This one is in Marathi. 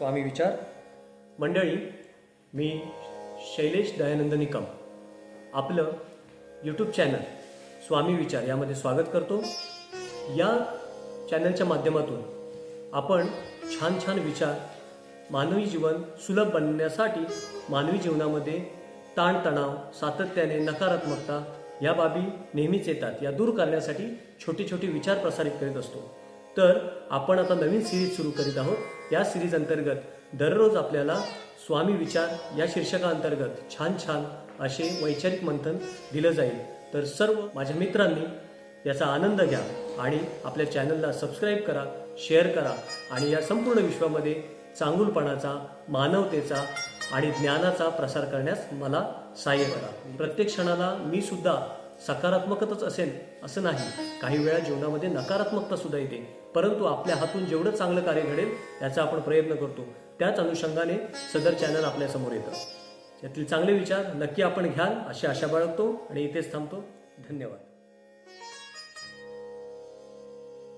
स्वामी विचार. मंडळी मी शैलेश दयानंद निकम. आपलं यूट्यूब चॅनल स्वामी विचार यामध्ये स्वागत करतो. या चॅनलच्या माध्यमातून आपण छान छान विचार मानवी जीवन सुलभ बनण्यासाठी मानवी जीवनामध्ये ताणतणाव सातत्याने नकारात्मकता या बाबी नेहमीच येतात या दूर करण्यासाठी छोटे छोटे विचार प्रसारित करीत असतो. तर आपण आता नवीन सिरीज सुरू करीत आहोत. या सिरीज अंतर्गत दररोज आपल्याला स्वामी विचार या शीर्षकाअंतर्गत छान छान असे वैचारिक मंथन दिलं जाईल. तर सर्व माझ्या मित्रांनी याचा आनंद घ्या आणि आपल्या चॅनलला सबस्क्राईब करा शेअर करा आणि या संपूर्ण विश्वामध्ये चांगुलपणाचा मानवतेचा आणि ज्ञानाचा प्रसार करण्यास मला सहाय्य करा. प्रत्येक क्षणाला मी सुद्धा सकारात्मकच असेल असं नाही. काही वेळा जीवनामध्ये नकारात्मकता सुद्धा येते. परंतु आपल्या हातून जेवढं चांगलं कार्य घडेल याचा आपण प्रयत्न करतो. त्याच अनुषंगाने सदर चॅनल आपल्यासमोर येतं. यातील चांगले विचार नक्की आपण घ्याल अशी आशा बाळगतो आणि इथेच थांबतो. धन्यवाद.